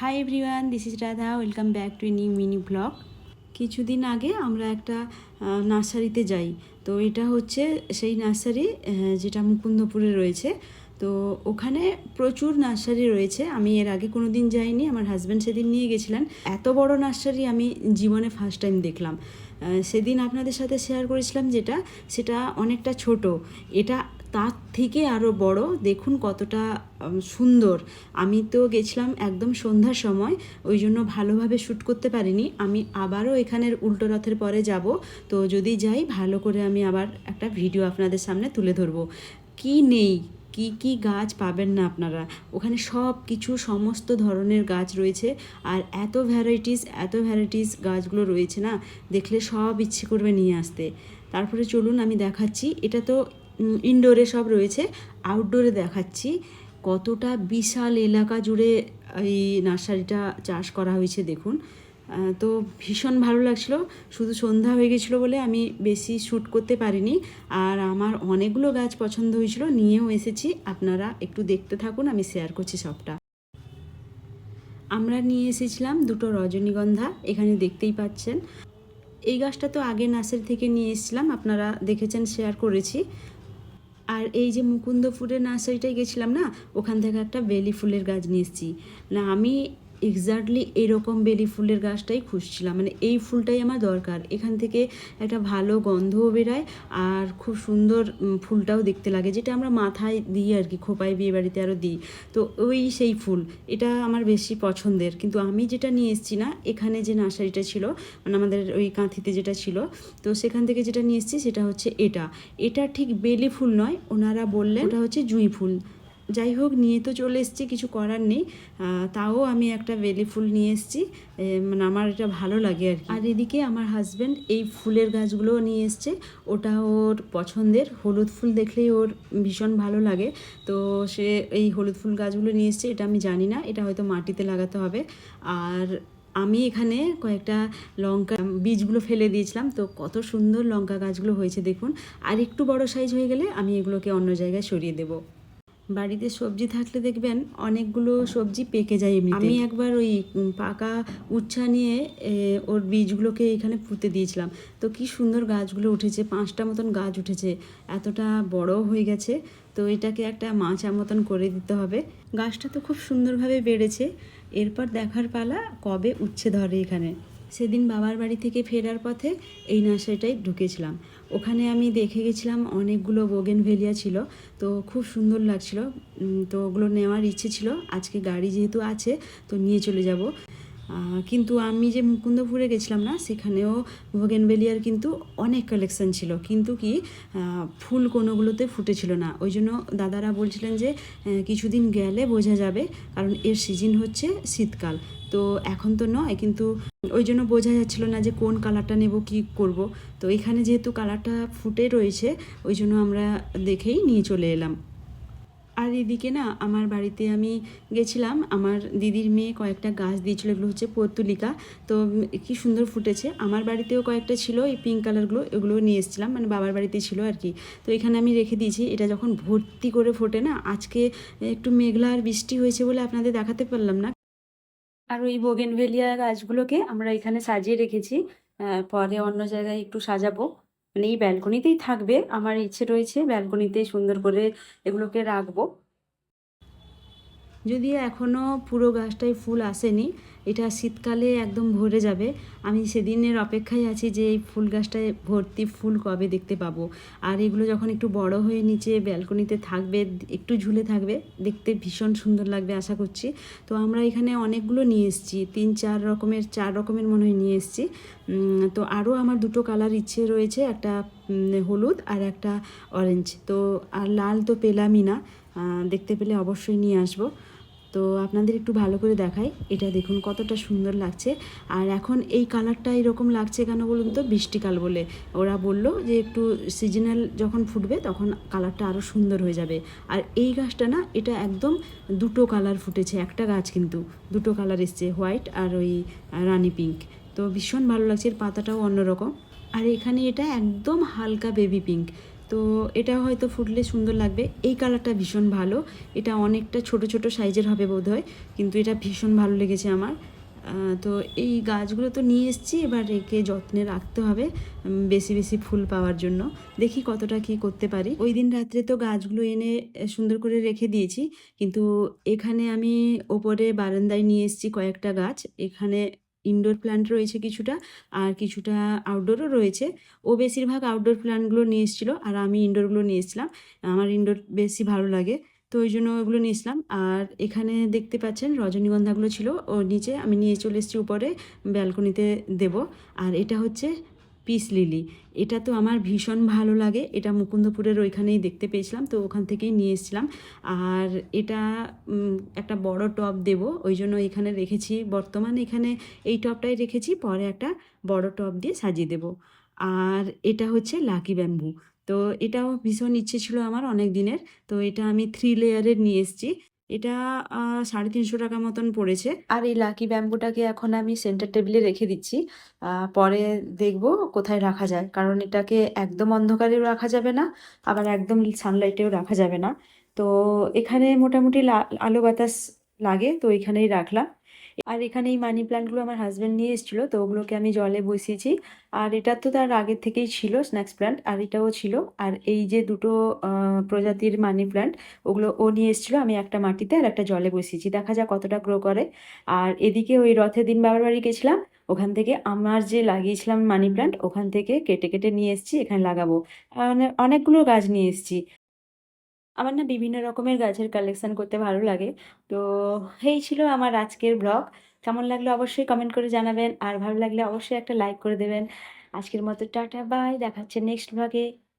Hi everyone this is Radha welcome back to new mini vlog কিছুদিন আগে আমরা একটা নার্সারিতে যাই। তো এটা হচ্ছে সেই নার্সারি যেটা মুকুন্দপুরে রয়েছে। তো ওখানে প্রচুর নার্সারি রয়েছে। আমি এর আগে কোনো দিন যাইনি, আমার হাজব্যান্ড সেদিন নিয়ে গেছিলেন। এত বড় নার্সারি আমি জীবনে ফার্স্ট টাইম দেখলাম। সেদিন আপনাদের সাথে শেয়ার করেছিলাম যেটা, সেটা অনেকটা ছোট। এটা তার থেকে আরও বড়, দেখুন কতটা সুন্দর। আমি তো গেছিলাম একদম সন্ধ্যার সময়, ওই জন্য ভালোভাবে শ্যুট করতে পারিনি। আমি আবারও এখানের উল্টো রথের পরে যাব। তো যদি যাই, ভালো করে আমি আবার একটা ভিডিও আপনাদের সামনে তুলে ধরবো। কি নেই? কি কি গাছ পাবেন না আপনারা? ওখানে সব কিছু, সমস্ত ধরনের গাছ রয়েছে। আর এত ভ্যারাইটিস এত ভ্যারাইটিস গাছগুলো রয়েছে না? দেখলে সব ইচ্ছে করবে নিয়ে আসতে। তারপরে চলুন আমি দেখাচ্ছি। এটা তো ইনডোরে সব রয়েছে। আউটডোরে দেখাচ্ছি কতটা বিশাল এলাকা জুড়ে এই নার্সারিটা চাষ করা হয়েছে, দেখুন। তো ভীষণ ভালো লাগছিল। শুধু সন্ধ্যা হয়ে গেছিল বলে আমি বেশি শ্যুট করতে পারিনি। আর আমার অনেকগুলো গাছ পছন্দ হয়েছিল, নিয়েও এসেছি। আপনারা একটু দেখতে থাকুন, আমি শেয়ার করছি সবটা। আমরা নিয়ে এসেছিলাম দুটো রজনীগন্ধা, এখানে দেখতেই পাচ্ছেন। এই গাছটা তো আগে নার্সারি থেকে নিয়ে এসেছিলাম, আপনারা দেখেছেন শেয়ার করেছি। আর এই যে মুকুন্দপুরের নার্সারিটায় গেছিলাম না, ওখান থেকে একটা বেলি ফুলের গাছ নিয়ে এসেছি। না, আমি এক্স্যাক্টলি এরকম বেলি ফুলের গাছটাই খুঁজছিলাম। মানে এই ফুলটাই আমার দরকার। এখান থেকে একটা ভালো গন্ধও বেরায় আর খুব সুন্দর ফুলটাও দেখতে লাগে যেটা আমরা মাথায় দিই আর কি খোপায় বিয়ে বাড়িতে আরও দিই। তো ওই সেই ফুল এটা আমার বেশি পছন্দের। কিন্তু আমি যেটা নিয়ে এসেছি না এখানে যে নার্সারিটা ছিল মানে আমাদের ওই কাঁথিতে যেটা ছিল তো সেখান থেকে যেটা নিয়ে এসেছি সেটা হচ্ছে এটা। এটা ঠিক বেলি ফুল নয় ওনারা বললেন ওটা হচ্ছে জুঁই ফুল। যাই হোক, নিয়ে তো চলে এসেছি, কিছু করার নেই। তাও আমি একটা বেলি ফুল নিয়ে এসেছি। মানে আমার এটা ভালো লাগে আর। আর এদিকে আমার হাজব্যান্ড এই ফুলের গাছগুলোও নিয়ে এসছে। ওটা ওর পছন্দের। হলুদ ফুল দেখলেই ওর ভীষণ ভালো লাগে। তো সে এই হলুদ ফুল গাছগুলো নিয়ে এসছে, এটা আমি জানি না। এটা হয়তো মাটিতে লাগাতে হবে। আর আমি এখানে কয়েকটা লঙ্কা বীজগুলো ফেলে দিয়েছিলাম। তো কত সুন্দর লঙ্কা গাছগুলো হয়েছে, দেখুন। আর একটু বড় সাইজ হয়ে গেলে আমি এগুলোকে অন্য জায়গায় সরিয়ে দেবো। বাড়িতে সবজি থাকলে দেখবেন অনেকগুলো সবজি পেকে যায় এমনি আমি একবার ওই পাকা উচ্ছা নিয়ে ওর বীজগুলোকে এখানে পুঁতে দিয়েছিলাম। তো কি সুন্দর গাছগুলো উঠেছে পাঁচটা মতন গাছ উঠেছে এতটা বড় হয়ে গেছে। তো এটাকে একটা মাচা মতন করে দিতে হবে। গাছটা তো খুব সুন্দরভাবে বেড়েছে। এরপর দেখার পালা কবে উচ্ছে ধরে এখানে। সেদিন বাবার বাড়ি থেকে ফেরার পথে এই নার্সারিটায় ঢুকেছিলাম। ওখানে আমি দেখে গেছিলাম অনেকগুলো বোগেন ভেলিয়া ছিল, তো খুব সুন্দর লাগছিল। তো ওগুলো নেওয়ার ইচ্ছে ছিল। আজকে গাড়ি যেহেতু আছে, তো নিয়ে চলে যাব। কিন্তু আমি যে মুকুন্দপুরে গেছিলাম না, সেখানেও ভোগেনভেলিয়ার কিন্তু অনেক কালেকশন ছিল। কিন্তু কি ফুল কোনোগুলোতে ফুটেছিল না। ওই জন্য দাদারা বলছিলেন যে কিছুদিন গেলে বোঝা যাবে, কারণ এর সিজন হচ্ছে শীতকাল। তো এখন তো নয়, কিন্তু ওই জন্য বোঝা যাচ্ছিল না যে কোন কালারটা নেব, কি করব। তো এখানে যেহেতু কালারটা ফুটে রয়েছে, ওই জন্য আমরা দেখেই নিয়ে চলে এলাম। আর এদিকে না, আমার বাড়িতে আমি গেছিলাম। আমার দিদির মেয়ে কয়েকটা গাছ দিয়েছিল, এগুলো হচ্ছে পর্তুলিকা। তো কি সুন্দর ফুটেছে। আমার বাড়িতেও কয়েকটা ছিল, এই পিঙ্ক কালারগুলো এগুলো নিয়ে এসেছিলাম। মানে বাবার বাড়িতে ছিল আর কি। তো এখানে আমি রেখে দিয়েছি। এটা যখন ভর্তি করে ফোটে না, আজকে একটু মেঘলা আর বৃষ্টি হয়েছে বলে আপনাদের দেখাতে পারলাম না। আর ওই বোগেনভেলিয়া গাছগুলোকে আমরা এখানে সাজিয়ে রেখেছি। পরে অন্য জায়গায় একটু সাজাবো। মানে এই ব্যালকনিতেই থাকবে। আমার ইচ্ছে রয়েছে ব্যালকনিতে সুন্দর করে এগুলোকে রাখব। যদিও এখনও পুরো গাছটায় ফুল আসেনি এটা শীতকালে একদম ভরে যাবে। আমি সেদিনের অপেক্ষায় আছি যে এই ফুল গাছটায় ভর্তি ফুল কবে দেখতে পাবো। আর এগুলো যখন একটু বড় হয়ে নিচে ব্যালকনিতে থাকবে, একটু ঝুলে থাকবে, দেখতে ভীষণ সুন্দর লাগবে আশা করছি। তো আমরা এখানে অনেকগুলো নিয়ে এসেছি, তিন চার রকমের চার রকমের মনে হয় নিয়ে এসেছি। তো আরও আমার দুটো কালার ইচ্ছে রয়েছে, একটা হলুদ আর একটা অরেঞ্জ তো আর লাল তো পেলামই না দেখতে পেলে অবশ্যই নিয়ে আসব। তো আপনাদের একটু ভালো করে দেখাই। এটা দেখুন কতটা সুন্দর লাগছে। আর এখন এই কালারটা এরকম লাগছে কেন বলুন তো? বৃষ্টিকাল বলে। ওরা বলল যে একটু সিজনাল যখন ফুটবে তখন কালারটা আরও সুন্দর হয়ে যাবে। আর এই গাছটা না, এটা একদম দুটো কালার ফুটেছে, একটা গাছ কিন্তু, দুটো কালার এসছে, হোয়াইট আর ওই রানি পিঙ্ক। তো ভীষণ ভালো লাগছে, এর পাতাটাও অন্যরকম। আর এখানে এটা একদম হালকা বেবি পিঙ্ক। তো এটা হয়তো ফুটলে সুন্দর লাগবে। এই কালারটা ভীষণ ভালো। এটা অনেকটা ছোট ছোট সাইজের হবে বোধ হয় কিন্তু এটা ভীষণ ভালো লেগেছে আমার। তো এই গাছগুলো তো নিয়ে এসেছি, এবার একে যত্নে রাখতে হবে বেশি বেশি ফুল পাওয়ার জন্য। দেখি কতটা কি করতে পারি। ওই দিন রাত্রে তো গাছগুলো এনে সুন্দর করে রেখে দিয়েছি, কিন্তু এখানে আমি ওপরে বারান্দায় নিয়ে এসেছি কয়েকটা গাছ। এখানে ইনডোর প্ল্যান্ট রয়েছে কিছুটা আর কিছুটা আউটডোরও রয়েছে। ও বেশিরভাগ আউটডোর প্ল্যান্টগুলো নিয়ে এসেছিল আর আমি ইনডোরগুলো নিয়ে এসেছিলাম। আমার ইনডোর বেশি ভালো লাগে, তো ওই জন্য ওগুলো নিয়েছিলাম আর এখানে দেখতে পাচ্ছেন রজনীগন্ধাগুলো ছিল, ও নিচে আমি নিয়ে চলে এসেছি উপরে ব্যালকনিতে দেব। আর এটা হচ্ছে পিস লিলি এটা তো আমার ভীষণ ভালো লাগে। এটা মুকুন্দপুরের ওইখানেই দেখতে পেয়েছিলাম, তো ওখান থেকেই নিয়ে এসেছিলাম। আর এটা একটা বড় টব দেব, ওই জন্য এখানে রেখেছি। বর্তমানে এখানে এই টবটাই রেখেছি, পরে একটা বড় টব দিয়ে সাজিয়ে দেব। আর এটা হচ্ছে লাকি ব্যাম্বু তো এটাও ভীষণ ইচ্ছে ছিল আমার অনেক দিনের, তো এটা আমি থ্রি লেয়ারের নিয়ে এসেছি। এটা সাড়ে তিনশো টাকা মতন পড়েছে। আর এই লাকি ব্যাম্বুটাকে এখন আমি সেন্টার টেবিলে রেখে দিচ্ছি। পরে দেখব কোথায় রাখা যায়। কারণ এটাকে একদম অন্ধকারেও রাখা যাবে না, আবার একদম সানলাইটেও রাখা যাবে না। তো এখানে মোটামুটি আলো বাতাস লাগে, তো এখানেই রাখলাম। আর এখানে এই মানি প্ল্যান্টগুলো আমার হাজব্যান্ড নিয়ে এসেছিল, তো ওগুলোকে আমি জলে বসিয়েছি। আর এটা তো তার আগের থেকেই ছিল স্ন্যাক্স প্ল্যান্ট আর এটাও ছিল। আর এই যে দুটো প্রজাতির মানি প্ল্যান্ট ওগুলো ও নিয়ে এসেছিল, আমি একটা মাটিতে আর একটা জলে বসিয়েছি। দেখা যাক কতটা গ্রো করে। আর এদিকে ওই রথের দিন বাবার বাড়ি গেছিলাম, ওখান থেকে আমার যে লাগিয়েছিলাম মানি প্ল্যান্ট ওখান থেকে কেটে কেটে নিয়ে এসেছি, এখানে লাগাবো। মানে অনেকগুলো গাছ নিয়ে এসেছি। আমার না বিভিন্ন রকমের গাছের কালেকশান করতে ভালো লাগে। তো এই ছিল আমার আজকের ব্লগ কেমন লাগল অবশ্যই কমেন্ট করে জানাবেন। আর ভালো লাগলে অবশ্যই একটা লাইক করে দেবেন। আজকের মতো টাটা বাই দেখাচ্ছে নেক্সট ব্লগে